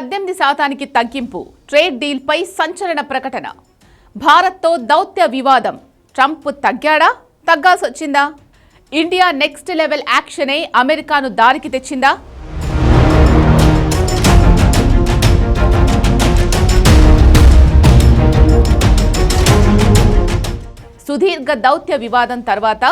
పద్దెనిమిది శాతానికి తగ్గింపు ట్రేడ్ డీల్పై సంచలన ప్రకటన. భారత్తో దౌత్య వివాదం. ట్రంప్ తగ్గాడా? తగ్గాల్సి వచ్చిందా ఇండియా నెక్స్ట్ లెవెల్ యాక్షనే అమెరికాను దారికి తెచ్చిందా? సుదీర్ఘ దౌత్య వివాదం తర్వాత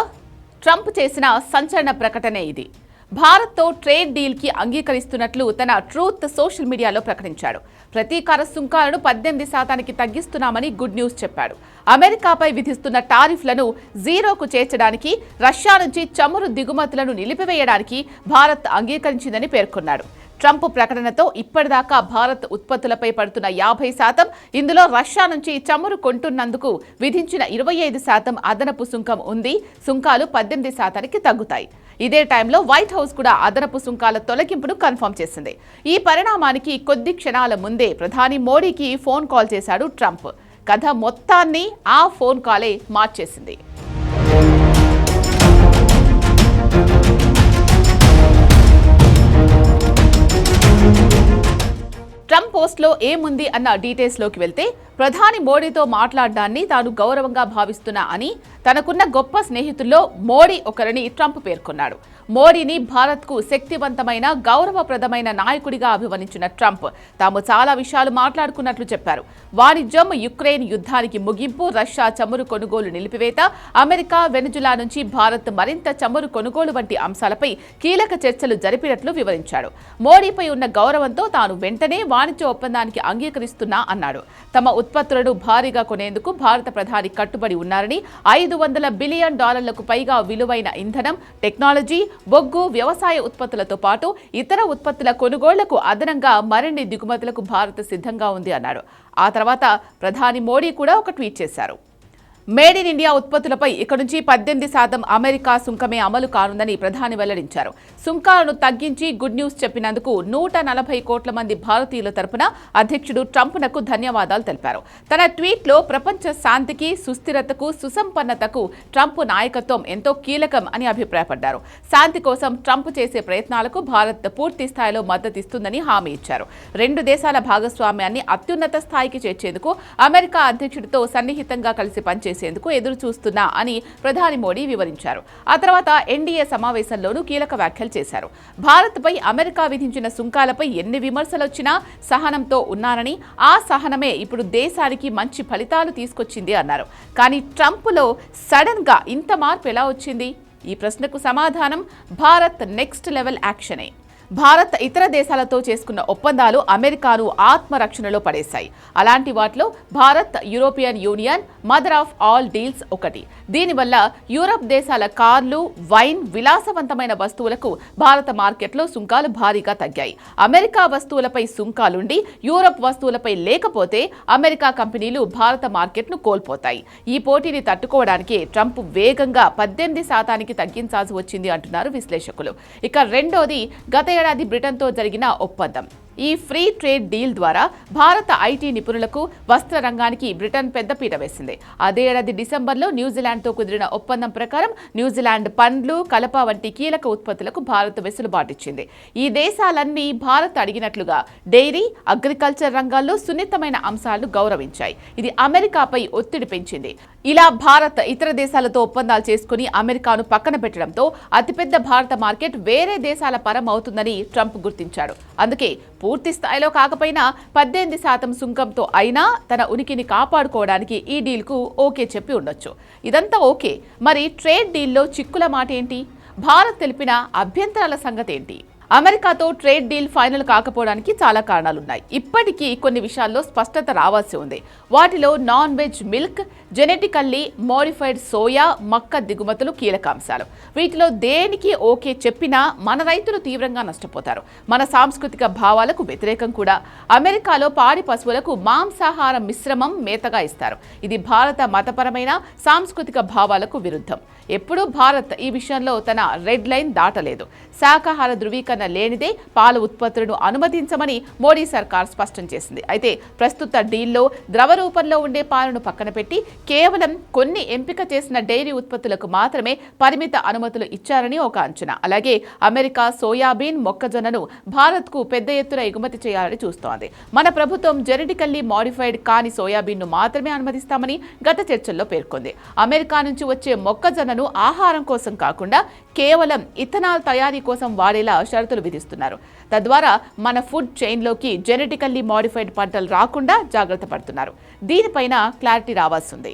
ట్రంప్ చేసిన సంచలన ప్రకటనే ఇది. భారత్తో ట్రేడ్ డీల్కి అంగీకరిస్తున్నట్లు తన ట్రూత్ సోషల్ మీడియాలో ప్రకటించాడు. ప్రతీకార సుంకాలను పద్దెనిమిది శాతానికి తగ్గిస్తున్నామని గుడ్ న్యూస్ చెప్పాడు. అమెరికాపై విధిస్తున్న టారిఫ్లను జీరోకు చేర్చడానికి రష్యా నుంచి చమురు దిగుమతులను నిలిపివేయడానికి భారత్ అంగీకరించిందని పేర్కొన్నాడు. ట్రంప్ ప్రకటనతో ఇప్పటిదాకా భారత్ ఉత్పత్తులపై పడుతున్న యాభై శాతం ఇందులో రష్యా నుంచి చమురు కొంటున్నందుకు విధించిన ఇరవై ఐదు శాతం అదనపు సుంకం ఉంది. సుంకాలు పద్దెనిమిది శాతానికి తగ్గుతాయి. ఇదే టైంలో వైట్ హౌస్ కూడా అదనపు సుంకాల తొలగింపును కన్ఫర్మ్ చేసింది. ఈ పరిణామానికి కొద్ది క్షణాల ముందే ప్రధాని మోడీకి ఫోన్ కాల్ చేశాడు ట్రంప్. కథ మొత్తాన్ని ఆ ఫోన్ కాలే మార్చేసింది. పోస్ట్లో ఏముంది అన్న డీటెయిల్స్లోకి వెళ్తే ప్రధాని మోడీతో మాట్లాడడాన్ని తాను గౌరవంగా భావిస్తున్నా అని తనకున్న గొప్ప స్నేహితుల్లో మోడీ ఒకరిని ట్రంప్ పేర్కొన్నాడు. మోడీని భారత్కు శక్తివంతమైన గౌరవప్రదమైన నాయకుడిగా అభివర్ణించిన ట్రంప్. తాము చాలా విషయాలు మాట్లాడుకున్నట్లు చెప్పారు. వాణిజ్యం యుక్రెయిన్ యుద్ధానికి ముగింపు రష్యా చమురు కొనుగోలు నిలిపివేత అమెరికా వెనుజులా నుంచి భారత్ మరింత చమురు కొనుగోలు వంటి అంశాలపై కీలక చర్చలు జరిపినట్లు వివరించాడు మోడీపై ఉన్న గౌరవంతో తాను వెంటనే వాణిజ్య ఒప్పందానికి అంగీకరిస్తున్నా అన్నాడు. తమ ఉత్పత్తులను భారీగా కొనేందుకు భారత ప్రధాని కట్టుబడి ఉన్నారని ఐదు వందల బిలియన్ డాలర్లకు పైగా విలువైన ఇంధనం టెక్నాలజీ బొగ్గు వ్యవసాయ ఉత్పత్తులతో పాటు ఇతర ఉత్పత్తుల కొనుగోళ్ళకు అదనంగా మరిన్ని దిగుమతులకు భారత్ సిద్ధంగా ఉంది అన్నాడు ఆ తర్వాత ప్రధాని మోడీ కూడా ఒక ట్వీట్ చేశారు. మేడ్ ఇన్ ఇండియా ఉత్పత్తులపై ఇక నుంచి పద్దెనిమిది శాతం అమెరికా సుంకమే అమలు కానుందని ప్రధాని వెల్లడించారు. సుంకాలను తగ్గించి గుడ్ న్యూస్ చెప్పినందుకు నూట నలభై కోట్ల మంది భారతీయుల తరపున అధ్యక్షుడు ట్రంప్నకు ధన్యవాదాలు తెలిపారు. తన ట్వీట్లో ప్రపంచ శాంతికి సుస్థిరతకు సుసంపన్నతకు ట్రంప్ నాయకత్వం ఎంతో కీలకం అని అభిప్రాయపడ్డారు. శాంతి కోసం ట్రంప్ చేసే ప్రయత్నాలకు భారత్ పూర్తి స్థాయిలో మద్దతిస్తుందని హామీ ఇచ్చారు. రెండు దేశాల భాగస్వామ్యాన్ని అత్యున్నత స్థాయికి చేర్చేందుకు అమెరికా అధ్యక్షుడితో సన్నిహితంగా కలిసి చేసేందుకు ఎదురు చూస్తున్నా అని ప్రధాని మోడీ వివరించారు. ఆ తర్వాత ఎన్డీఏ సమావేశంలోనూ కీలక వ్యాఖ్యలు చేశారు. భారత్పై అమెరికా విధించిన సుంకాలపై ఎన్ని విమర్శలు వచ్చినా సహనంతో ఉన్నారని ఆ సహనమే ఇప్పుడు దేశానికి మంచి ఫలితాలు తీసుకొచ్చింది అన్నారు. కానీ ట్రంప్లో సడన్గా ఇంత మార్పు ఎలా వచ్చింది? ఈ ప్రశ్నకు సమాధానం భారత్ నెక్స్ట్ లెవెల్ యాక్షనే. భారత్ ఇతర దేశాలతో చేసుకున్న ఒప్పందాలు అమెరికాను ఆత్మరక్షణలో పడేశాయి. అలాంటి వాటిలో Bharat European Union mother of all deals ఒకటి. దీనివల్ల యూరప్ దేశాల కార్లు వైన్ విలాసవంతమైన వస్తువులకు భారత మార్కెట్లో సుంకాలు భారీగా తగ్గాయి. అమెరికా వస్తువులపై సుంకాలుండి యూరప్ వస్తువులపై లేకపోతే అమెరికా కంపెనీలు భారత మార్కెట్ను కోల్పోతాయి. ఈ పోటీని తట్టుకోవడానికి ట్రంప్ వేగంగా పద్దెనిమిది శాతానికి తగ్గించాల్సి వచ్చింది అంటున్నారు విశ్లేషకులు. ఇక రెండోది గత ఏడాది బ్రిటన్తో జరిగిన ఒప్పందం. ఈ ఫ్రీ ట్రేడ్ డీల్ ద్వారా భారత ఐటీ నిపుణులకు వస్త్ర రంగానికి బ్రిటన్ పెద్దపీట వేసింది. అదే ఏడాది డిసెంబర్లో న్యూజిలాండ్తో కుదిరిన ఒప్పందం ప్రకారం న్యూజిలాండ్ పండ్లు కలప వంటి కీలక ఉత్పత్తులకు భారత్ వెసులుబాటిచ్చింది. ఈ దేశాలన్నీ భారత్ అడిగినట్లుగా డైరీ అగ్రికల్చర్ రంగాల్లో సున్నితమైన అంశాలను గౌరవించాయి. ఇది అమెరికాపై ఒత్తిడి పెంచింది. ఇలా భారత్ ఇతర దేశాలతో ఒప్పందాలు చేసుకుని అమెరికాను పక్కన పెట్టడంతో అతిపెద్ద భారత మార్కెట్ వేరే దేశాల పరం అవుతుందని ట్రంప్ గుర్తించాడు. అందుకే పూర్తి స్థాయిలో కాకపోయినా పద్దెనిమిది శాతం సుంకంతో అయినా తన ఉనికిని కాపాడుకోవడానికి ఈ డీల్కు ఓకే చెప్పి ఉండొచ్చు. ఇదంతా ఓకే. మరి ట్రేడ్ డీల్లో చిక్కుల మాట ఏంటి భారత్ తెలిపిన అభ్యంతరాల సంగతి ఏంటి అమెరికాతో ట్రేడ్ డీల్ ఫైనల్ కాకపోవడానికి చాలా కారణాలున్నాయి. ఇప్పటికీ కొన్ని విషయాల్లో స్పష్టత రావాల్సి ఉంది. వాటిలో non veg milk genetically modified soya మక్క దిగుమతులు కీలక అంశాలు వీటిలో దేనికి ఓకే చెప్పినా మన రైతులు తీవ్రంగా నష్టపోతారు. మన సాంస్కృతిక భావాలకు వ్యతిరేకం కూడా. అమెరికాలో పాడి పశువులకు మాంసాహార మిశ్రమం మేతగా ఇస్తారు. ఇది భారత మతపరమైన సాంస్కృతిక భావాలకు విరుద్ధం. ఎప్పుడూ భారత్ ఈ విషయంలో తన రెడ్ లైన్ దాటలేదు. శాకాహార ధృవీకరణ నిబంధన లేనిదే పాల ఉత్పత్తులను అనుమతించమని మోడీ సర్కార్ స్పష్టం చేసింది. అయితే ప్రస్తుత డీల్లో ద్రవ రూపంలో ఉండే పాలను పక్కన పెట్టి కేవలం కొన్ని ఎంపిక చేసిన డైరీ ఉత్పత్తులకు మాత్రమే పరిమిత అనుమతులు ఇచ్చారని ఒక అంచనా. అలాగే అమెరికా సోయాబీన్ మొక్కజొన్నను భారత్కు పెద్ద ఎత్తున ఎగుమతి చేయాలని చూస్తోంది. మన ప్రభుత్వం జెనెటికల్లీ మాడిఫైడ్ కాని సోయాబీన్ను మాత్రమే అనుమతిస్తామని గత చర్చల్లో పేర్కొంది. అమెరికా నుంచి వచ్చే మొక్కజొన్నను ఆహారం కోసం కాకుండా కేవలం ఇథనాల్ తయారీ కోసం వాడేలా షరతులు విధిస్తున్నారు. తద్వారా మన ఫుడ్ చైన్లోకి జెనెటికల్లీ మాడిఫైడ్ పంటలు రాకుండా జాగ్రత్త పడుతున్నారు. దీనిపైన క్లారిటీ రావాల్సింది